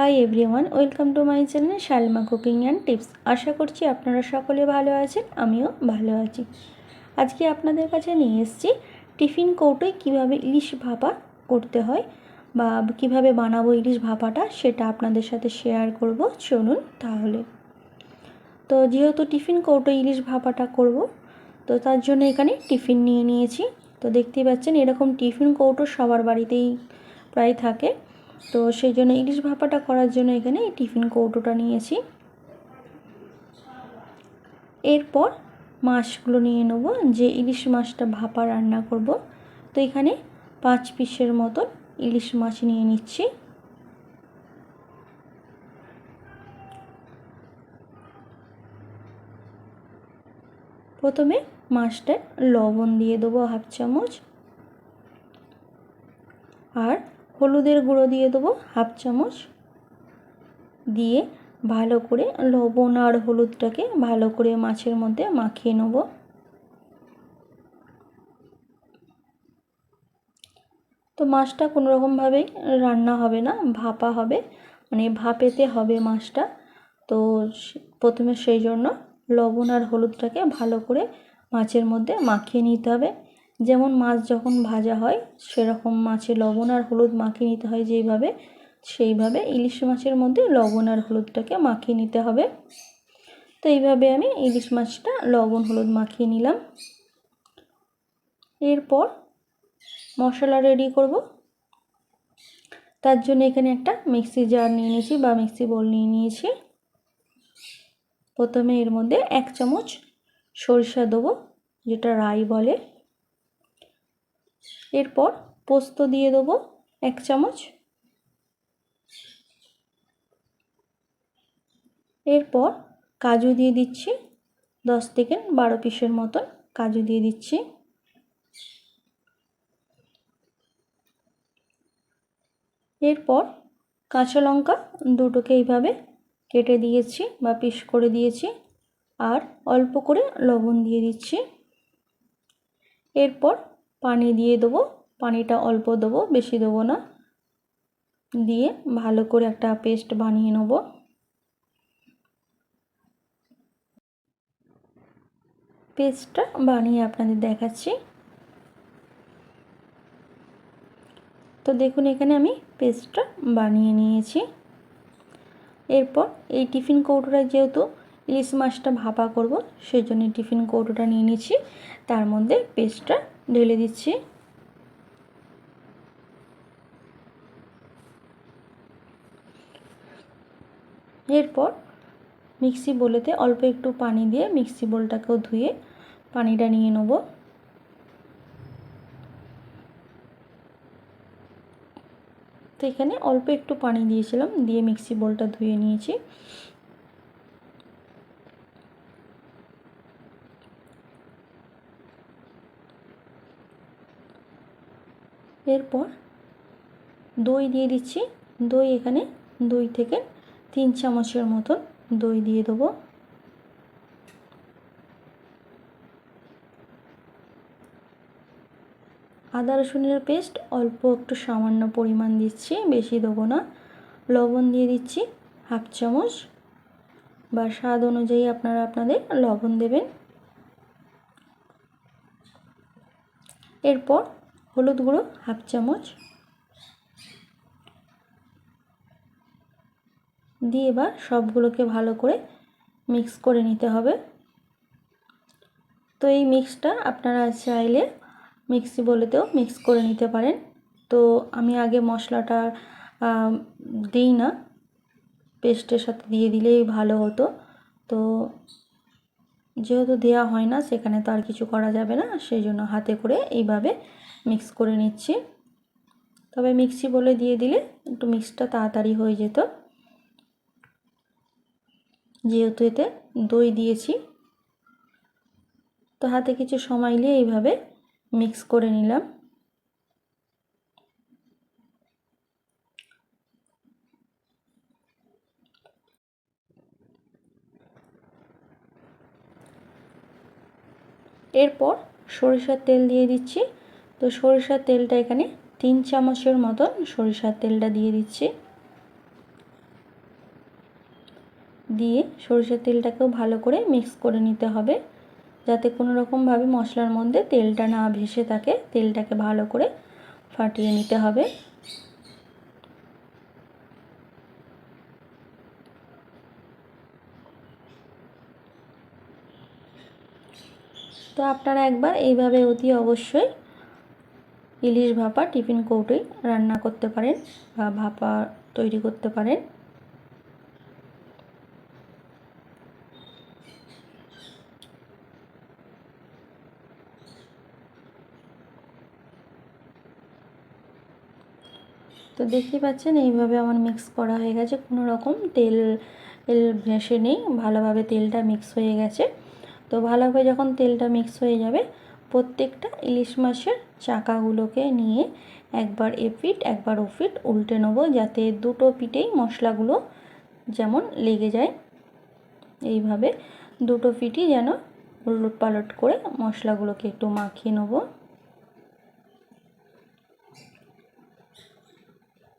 Hi everyone welcome to my channel Shalma cooking and tips আশা করছি আপনারা সকলে ভালো আছেন, আমিও ভালো আছি। আজকে আপনাদের কাছে নিয়ে এসেছি টিফিন কৌটোয় কীভাবে ইলিশ ভাপা করতে হয় বা কীভাবে বানাবো ইলিশ ভাপাটা সেটা আপনাদের সাথে শেয়ার করব, চলুন তাহলে। তো যেহেতু টিফিন কৌটো ইলিশ ভাপাটা করব, তো তার জন্য এখানে টিফিন নিয়ে নিয়েছি। তো দেখতেই পাচ্ছেন এরকম টিফিন কৌটো সবার বাড়িতেই প্রায় থাকে। তো সেই জন্য ইলিশ ভাপাটা করার জন্য এখানে টিফিন কৌটোটা নিয়েছি। এরপর মাছগুলো নিয়ে নেব, যে ইলিশ মাছটা ভাপা রান্না করব। তো এখানে পাঁচ পিসের মতন ইলিশ মাছ নিয়ে নিচ্ছি। প্রথমে মাছটায় লবণ দিয়ে দেবো হাফ চামচ। আর হলুদের গুঁড়ো দিয়ে দেবো হাফ চামচ। দিয়ে ভালো করে লবণ আর হলুদটাকে ভালো করে মাছের মধ্যে মাখিয়ে নেব। তো মাছটা কোনো রকমভাবেই রান্না হবে না, ভাপা হবে মানে ভাপেতে হবে মাছটা। তো প্রথমে সেই জন্য লবণ আর হলুদটাকে ভালো করে মাছের মধ্যে মাখিয়ে নিতে হবে। যেমন মাছ যখন ভাজা হয়, সেরকম মাছে লবণ আর হলুদ মাখিয়ে নিতে হয় যেইভাবে, সেইভাবে ইলিশ মাছের মধ্যে লবণ আর হলুদটাকে মাখিয়ে নিতে হবে। তো এইভাবে আমি ইলিশ মাছটা লবণ, হলুদ মাখিয়ে নিলাম। এরপর মশলা রেডি করব। তার জন্য এখানে একটা মিক্সি জার নিয়ে নিয়েছি বা মিক্সি বোল নিয়ে নিয়েছি। প্রথমে এর মধ্যে এক চামচ সরিষা দেবো, যেটা রাই বলে। এরপর পোস্ত দিয়ে দেবো এক চামচ। এরপর কাজু দিয়ে দিচ্ছি, দশ থেকে বারো পিসের মতন কাজু দিয়ে দিচ্ছি। এরপর কাঁচা লঙ্কা দুটোকে এইভাবে কেটে দিয়েছি বা পিস করে দিয়েছি আর অল্প করে লবণ দিয়ে দিচ্ছি। এরপর পানি দিয়ে দেবো। পানিটা অল্প দেবো, বেশি দেবো না। দিয়ে ভালো করে একটা পেস্ট বানিয়ে নেব। পেস্টটা বানিয়ে আপনাদের দেখাচ্ছি। তো দেখুন, এখানে আমি পেস্টটা বানিয়ে নিয়েছি। এরপর এই টিফিন কৌটোটা যেহেতু ইলিশ মাছটা ভাপা করব সেই জন্য টিফিন কৌটোটা নিয়ে নিচ্ছি। তার মধ্যে পেস্টটা ঢেলে দিচ্ছি। এরপর মিক্সি বোলেতে অল্প একটু পানি দিয়ে মিক্সি বোলটাকেও ধুয়ে পানিটা নিয়ে নেব। তো এখানে অল্প একটু পানি দিয়েছিলাম, দিয়ে মিক্সি বোলটা ধুয়ে নিয়েছি। এরপর দই দিয়ে দিচ্ছি। দই এখানে দই থেকে তিন চামচের মতন দই দিয়ে দেবো। আদা রসুনের পেস্ট অল্প একটু সামান্য পরিমাণ দিচ্ছি, বেশি দেবো না। লবণ দিয়ে দিচ্ছি হাফ চামচ বা স্বাদ অনুযায়ী আপনারা আপনাদের লবণ দেবেন। এরপর হলুদ গুঁড়ো, হাফ চামচ। দিয়ে এবার সবগুলোকে ভালো করে মিক্স করে নিতে হবে। তো এই মিক্সটা আপনারা চাইলে মিক্সি বলেতেও মিক্স করে নিতে পারেন। তো আমি আগে মশলাটা দিই না। পেস্টের সাথে দিয়ে দিলেই ভালো হতো। তো যেহেতু দেওয়া হয় না, সেখানে তো আর কিছু করা যাবে না। সেই জন্য হাতে করে এইভাবে মিক্স করে নিচ্ছি। তবে মিক্সি বলে দিয়ে দিলে একটু মিক্সটা তাড়াতাড়ি হয়ে যেত। যেহেতু এতে দই দিয়েছি। তো হাতে কিছু সময় নিয়ে এইভাবে মিক্স করে নিলাম। এরপর সরিষার তেল দিয়ে দিচ্ছি। তো সরিষার তেলটা এখানে তিন চামচের মতন সরিষার তেলটা দিয়ে দিচ্ছি। দিয়ে সরিষার তেলটাকেও ভালো করে মিক্স করে নিতে হবে, যাতে কোনো রকমভাবে মশলার মধ্যে তেলটা না ভেসে থাকে, তেলটাকে ভালো করে ফাটিয়ে নিতে হবে। তো আপনারা একবার এইভাবে অতি অবশ্যই ইলিশ ভাপা টিফিন কৌটোই রান্না করতে পারেন বা ভাপা তৈরি করতে পারেন। তো দেখতেই পাচ্ছেন, এইভাবে আমার মিক্স করা হয়ে গেছে। কোনো রকম তেল তেল ভেসে নেই, ভালোভাবে তেলটা মিক্স হয়ে গেছে। তো ভালোভাবে যখন তেলটা মিক্স হয়ে যাবে প্রত্যেকটা ইলিশ মাছের চাকাগুলোকে নিয়ে একবার এ এপিট একবার ও ওপিট উল্টে নেব, যাতে দুটো পিঠেই মশলাগুলো যেমন লেগে যায়। এইভাবে দুটো পিঠই যেন উলট পালট করে মশলাগুলোকে একটু মাখিয়ে নেব।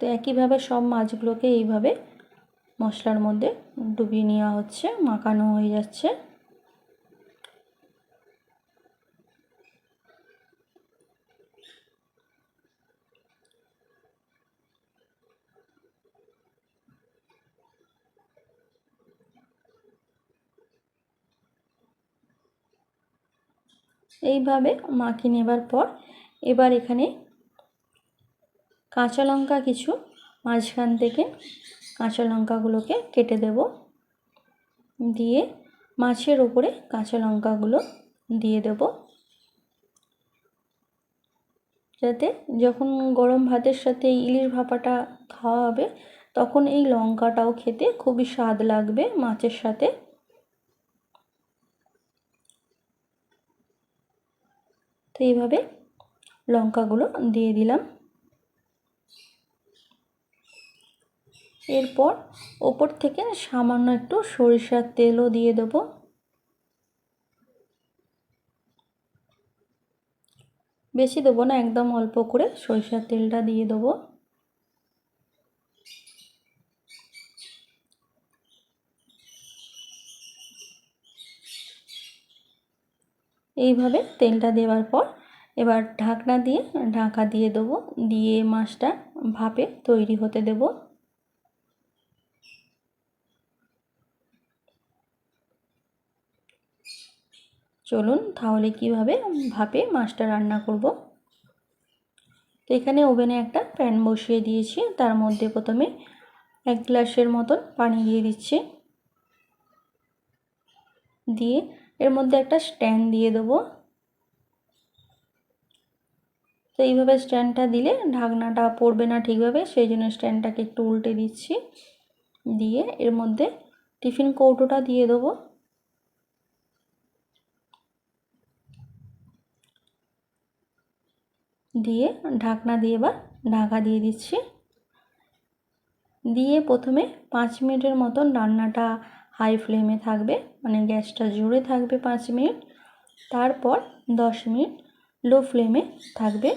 তো একইভাবে সব মাছগুলোকে এইভাবে মশলার মধ্যে ডুবিয়ে নেওয়া হচ্ছে, মাখানো হয়ে যাচ্ছে। এইভাবে মাখিয়ে নেবার পর এবার এখানে কাঁচা লঙ্কা কিছু মাঝখান থেকে কাঁচা লঙ্কাগুলোকে কেটে দেব। দিয়ে মাছের ওপরে কাঁচা লঙ্কাগুলো দিয়ে দেব। যাতে যখন গরম ভাতের সাথে ইলিশ ভাপাটা খাওয়া হবে, তখন এই লঙ্কাটাও খেতে খুবই স্বাদ লাগবে মাছের সাথে। তো এইভাবে লঙ্কাগুলো দিয়ে দিলাম। এরপর ওপর থেকে সামান্য একটু সরিষার তেলও দিয়ে দেবো। বেশি দেবো না, একদম অল্প করে সরিষার তেলটা দিয়ে দেবো। এইভাবে তেলটা দেওয়ার পর এবার ঢাকনা দিয়ে, ঢাকা দিয়ে দেবো। দিয়ে মাছটা ভাপে তৈরি হতে দেবো। চলুন তাহলে কীভাবে ভাপে মাছটা রান্না করব। তো এখানে ওভেনে একটা প্যান বসিয়ে দিয়েছি। তার মধ্যে প্রথমে এক গ্লাসের মতন পানি দিয়ে দিচ্ছি। দিয়ে এর মধ্যে একটা স্ট্যান্ড দিয়ে দেবো। তো এইভাবে স্ট্যান্ডটা দিলে ঢাকনাটা পড়বে না ঠিকভাবে, সেই জন্য স্ট্যান্ডটাকে একটু উল্টে দিচ্ছি। দিয়ে এর মধ্যে টিফিন কৌটোটা দিয়ে দেবো। দিয়ে ঢাকনা দিয়ে এবার ঢাকা দিয়ে দিচ্ছি। দিয়ে প্রথমে পাঁচ মিনিটের মতন রান্নাটা হাই ফ্লেমে থাকবে মানে গ্যাসটা জুড়ে থাকবে পাঁচ মিনিট। তারপর দশ মিনিট লো ফ্লেমে থাকবে।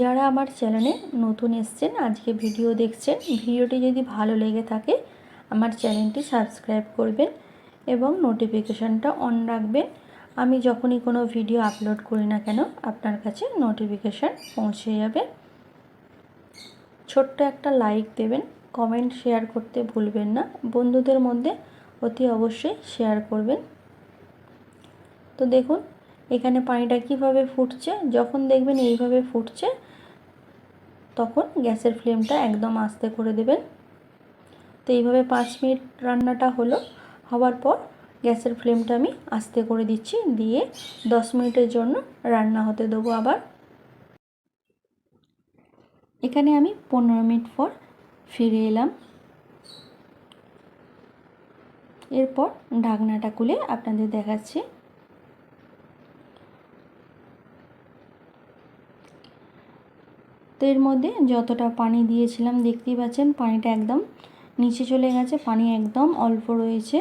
যারা আমার চ্যানেলে নতুন এসছেন, আজকে ভিডিও দেখছেন, ভিডিওটি যদি ভালো লেগে থাকে, আমার চ্যানেলটি সাবস্ক্রাইব করবেন এবং নোটিফিকেশানটা অন রাখবেন। আমি যখনই কোনো ভিডিও আপলোড করি না কেন, আপনার কাছে নোটিফিকেশান পৌঁছে যাবে। ছোট্ট একটা লাইক দেবেন কমেন্ট শেয়ার করতে ভুলবেন না। বন্ধুদের মধ্যে অতি অবশ্যই শেয়ার করবেন। তো দেখুন, এখানে পানিটা কীভাবে ফুটছে? যখন দেখবেন এইভাবে ফুটছে, তখন গ্যাসের ফ্লেমটা একদম আস্তে করে দেবেন। তো এইভাবে পাঁচ মিনিট রান্নাটা হলো, হওয়ার পর গ্যাসের ফ্লেমটা আমি আস্তে করে দিচ্ছি, দিয়ে দশ মিনিটের জন্য রান্না হতে দেবো আবার। এখানে আমি পনেরো মিনিট পর ফিরে এলাম। এরপর ঢাকনাটা খুলে আপনাদের দেখাচ্ছি। তো এর মধ্যে যতটা পানি দিয়েছিলাম, দেখতেই পাচ্ছেন পানিটা একদম নিচে চলে গেছে, পানি একদম অল্প রয়েছে।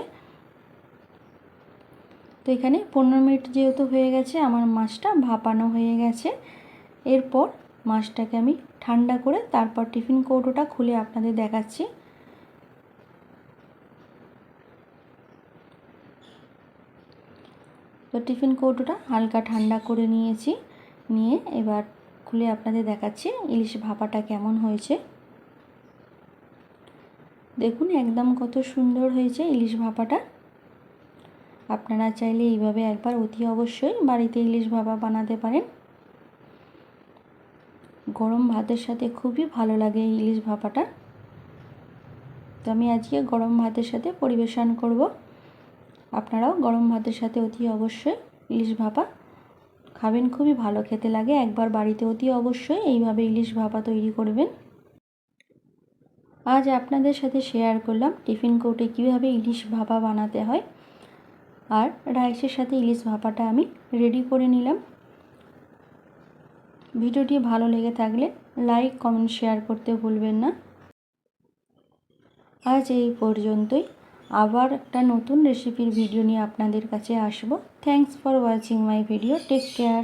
তো এখানে পনেরো মিনিট যেহেতু হয়ে গেছে, আমার মাছটা ভাপানো হয়ে গেছে। এরপর মাছটাকে আমি ঠান্ডা করে তারপর টিফিন কৌটোটা খুলে আপনাদের দেখাচ্ছি। তো টিফিন কৌটোটা হালকা ঠান্ডা করে নিয়েছি, নিয়ে এবার খুলে আপনাদের দেখাচ্ছি ইলিশ ভাপাটা কেমন হয়েছে। দেখুন একদম কত সুন্দর হয়েছে ইলিশ ভাপাটা। আপনারা চাইলে এইভাবে একবার অতি অবশ্যই বাড়িতে ইলিশ ভাপা বানাতে পারেন। গরম ভাতের সাথে খুবই ভালো লাগে এই ইলিশ ভাপাটা। তো আমি আজকে গরম ভাতের সাথে পরিবেশন করব। আপনারাও গরম ভাতের সাথে অতি অবশ্যই ইলিশ ভাপা খাবেন, খুবই ভালো খেতে লাগে। একবার বাড়িতে অতি অবশ্যই এইভাবে ইলিশ ভাপা তৈরি করবেন। আজ আপনাদের সাথে শেয়ার করলাম টিফিন কোটে কীভাবে ইলিশ ভাপা বানাতে হয়। আর রাইসের সাথে ইলিশ ভাপাটা আমি রেডি করে নিলাম। ভিডিওটি ভালো লেগে থাকলে লাইক কমেন্ট শেয়ার করতে ভুলবেন না। আজ এই পর্যন্তই। আবার একটা নতুন রেসিপির ভিডিও নিয়ে আপনাদের কাছে আসব। Thanks for watching my video take care